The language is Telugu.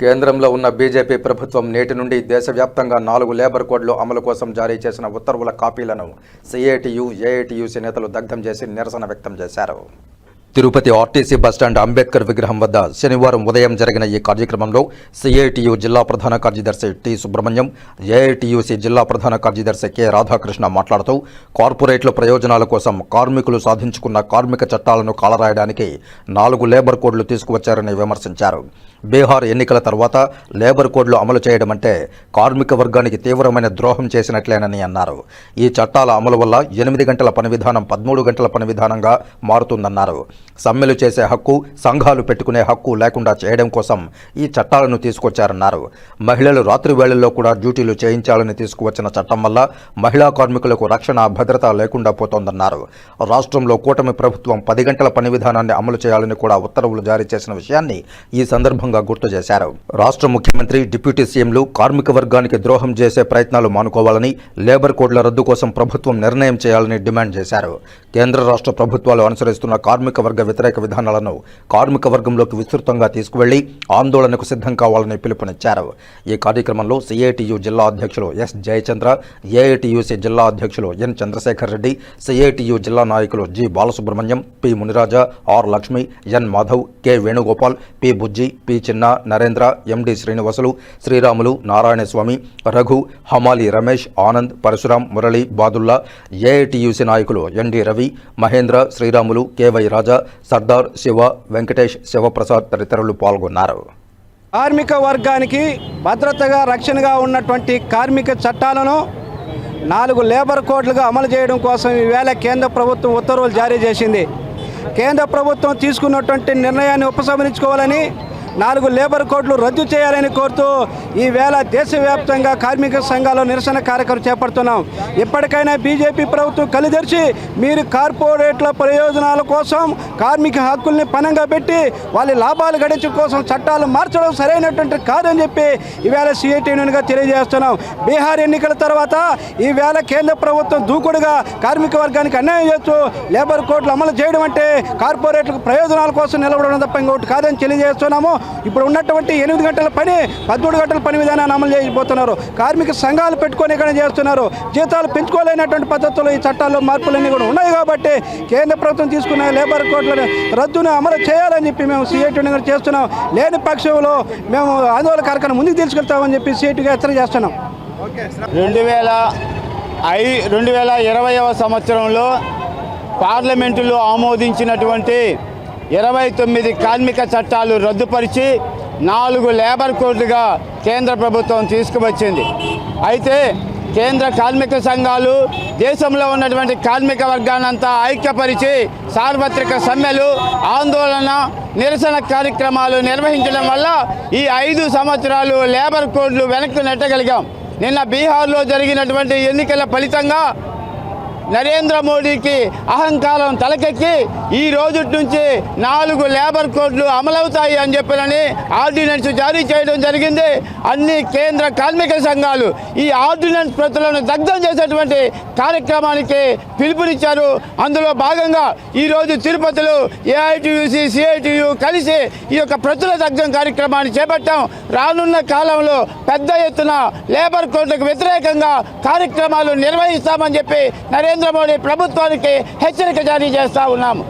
కేంద్రంలో ఉన్న బీజేపీ ప్రభుత్వం నేటి నుండి దేశవ్యాప్తంగా నాలుగు లేబర్ కోడ్లు అమలు కోసం జారీ చేసిన ఉత్తర్వుల కాపీలను సిఐటియు ఏఐటియుసి నేతలు దగ్ధం చేసి నిరసన వ్యక్తం చేశారు. తిరుపతి ఆర్టీసీ బస్టాండ్ అంబేద్కర్ విగ్రహం వద్ద శనివారం ఉదయం జరిగిన ఈ కార్యక్రమంలో సిఐటియు జిల్లా ప్రధాన కార్యదర్శి టి. సుబ్రహ్మణ్యం ఏఐటియుసి జిల్లా ప్రధాన కార్యదర్శి కె. రాధాకృష్ణ మాట్లాడుతూ కార్పొరేట్ల ప్రయోజనాల కోసం కార్మికులు సాధించుకున్న కార్మిక చట్టాలను కాలరాయడానికి నాలుగు లేబర్ కోడ్లు తీసుకువచ్చారని విమర్శించారు. బీహార్ ఎన్నికల తర్వాత లేబర్ కోడ్లు అమలు చేయడం అంటే కార్మిక వర్గానికి తీవ్రమైన ద్రోహం చేసినట్లేనని అన్నారు. ఈ చట్టాల అమలు వల్ల ఎనిమిది గంటల పని విధానం పదమూడు గంటల పని విధానంగా మారుతుందన్నారు. సమ్మెలు చేసే హక్కు సంఘాలు పెట్టుకునే హక్కు లేకుండా చేయడం కోసం ఈ చట్టాలను తీసుకొచ్చారన్నారు. మహిళలు రాత్రి వేళల్లో కూడా డ్యూటీలు చేయించాలని తీసుకువచ్చిన చట్టం వల్ల మహిళా కార్మికులకు రక్షణ భద్రత లేకుండా పోతోందన్నారు. రాష్ట్రంలో కూటమి ప్రభుత్వం పది గంటల పని విధానాన్ని అమలు చేయాలని కూడా ఉత్తర్వులు జారీ చేసిన విషయాన్ని ఈ సందర్భంగా గుర్తు చేశారు. రాష్ట్ర ముఖ్యమంత్రి డిప్యూటీ సీఎంలు కార్మిక వర్గానికి ద్రోహం చేసే ప్రయత్నాలు మానుకోవాలని లేబర్ కోడ్ల రద్దు కోసం ప్రభుత్వం నిర్ణయం చేయాలని డిమాండ్ చేశారు. కేంద్ర రాష్ట్ర ప్రభుత్వాలు అనుసరిస్తున్న కార్మిక వర్గ వ్యతిరేక విధానాలను కార్మిక వర్గంలోకి విస్తృతంగా తీసుకువెళ్ళి ఆందోళనకు సిద్ధం కావాలని పిలుపునిచ్చారు. ఈ కార్యక్రమంలో సిఐటియు జిల్లా అధ్యక్షులు ఎస్ జయచంద్ర ఏఐటియుసి జిల్లా అధ్యక్షులు ఎన్ చంద్రశేఖర్ రెడ్డి సిఐటియు జిల్లా నాయకులు G Balasubramanyam P Muniraja R Lakshmi N Madhav K Venugopal P Bujji P Chinna Narendra MD Srinivasulu Sriramulu Narayanaswamy Raghu హమాలి రమేష్ ఆనంద్ పరశురాం మురళి బాదుల్లా ఏఐటియుసి నాయకులు ఎన్డి రవి మహేంద్ర శ్రీరాములు కేవై రాజా సర్దార్ శివ వెంకటేష్ శివప్రసాద్ తదితరులు పాల్గొన్నారు. కార్మిక వర్గానికి భద్రతగా రక్షణగా ఉన్నటువంటి కార్మిక చట్టాలను నాలుగు లేబర్ కోడ్లుగా అమలు చేయడం కోసం ఈవేళ కేంద్ర ప్రభుత్వం ఉత్తర్వులు జారీ చేసింది. కేంద్ర ప్రభుత్వం తీసుకున్నటువంటి నిర్ణయాన్ని ఉపసంహరించుకోవాలని నాలుగు లేబర్ కోడ్లు రద్దు చేయాలని కోరుతూ ఈవేళ దేశవ్యాప్తంగా కార్మిక సంఘాలు నిరసన కార్యక్రమం చేపడుతున్నాం. ఇప్పటికైనా బీజేపీ ప్రభుత్వం కలిదర్చి మీరు కార్పొరేట్ల ప్రయోజనాల కోసం కార్మిక హక్కుల్ని పనంగా పెట్టి వాళ్ళ లాభాలు గడించడం కోసం చట్టాలు మార్చడం సరైనటువంటి కాదని చెప్పి ఈవేళ సిఐటి యూనియన్గా తెలియజేస్తున్నాం. బీహార్ ఎన్నికల తర్వాత ఈవేళ కేంద్ర ప్రభుత్వం దూకుడుగా కార్మిక వర్గానికి అన్యాయం చేస్తూ లేబర్ కోడ్లు అమలు చేయడం అంటే కార్పొరేట్లకు ప్రయోజనాల కోసం నిలబడడం తప్ప ఇంకోటి కాదని తెలియజేస్తున్నాము. ఇప్పుడు ఉన్నటువంటి ఎనిమిది గంటల పని పదమూడు గంటల పని విధానాన్ని అమలు చేయబోతున్నారు. కార్మిక సంఘాలు పెట్టుకొని ఇక్కడ చేస్తున్నారు. జీతాలు పెంచుకోలేనటువంటి పద్ధతులు ఈ చట్టాల్లో మార్పులన్నీ కూడా ఉన్నాయి కాబట్టి కేంద్ర ప్రభుత్వం తీసుకున్న లేబర్ కోడ్లను రద్దును అమలు చేయాలని చెప్పి మేము సీఐటీ కూడా చేస్తున్నాం. లేని పక్షంలో మేము ఆందోళన కార్యక్రమం ముందుకు తీసుకెళ్తామని చెప్పి సిఐటీగా హెచ్చరిక చేస్తున్నాం. రెండు వేల ఐ రెండు వేల ఇరవైవ సంవత్సరంలో పార్లమెంటులో ఆమోదించినటువంటి ఇరవై తొమ్మిది కార్మిక చట్టాలు రద్దుపరిచి నాలుగు లేబర్ కోడ్లుగా కేంద్ర ప్రభుత్వం తీసుకువచ్చింది. అయితే కేంద్ర కార్మిక సంఘాలు దేశంలో ఉన్నటువంటి కార్మిక వర్గాన్నంతా ఐక్యపరిచి సార్వత్రిక సమ్మెలు ఆందోళన నిరసన కార్యక్రమాలు నిర్వహించడం వల్ల ఈ ఐదు సంవత్సరాలు లేబర్ కోడ్లు వెనక్కి నెట్టగలిగాం. నిన్న బీహార్లో జరిగినటువంటి ఎన్నికల ఫలితంగా నరేంద్ర మోడీకి అహంకారం తలకెక్కి ఈ రోజు నుంచి నాలుగు లేబర్ కోడ్లు అమలవుతాయి అని చెప్పినని ఆర్డినెన్స్ జారీ చేయడం జరిగింది. అన్ని కేంద్ర కార్మిక సంఘాలు ఈ ఆర్డినెన్స్ ప్రతులను దగ్ధం చేసేటువంటి కార్యక్రమానికి పిలుపునిచ్చారు. అందులో భాగంగా ఈరోజు తిరుపతిలో ఏఐటియుసి సిఐటియు కలిసి ఈ యొక్క ప్రతుల దగ్ధం కార్యక్రమాన్ని చేపట్టాం. రానున్న కాలంలో పెద్ద ఎత్తున లేబర్ కోడ్లకు వ్యతిరేకంగా కార్యక్రమాలు నిర్వహిస్తామని చెప్పి నరేంద్ర నరేంద్ర మోడీ ప్రభుత్వానికి హెచ్చరిక జారీ చేస్తా ఉన్నాము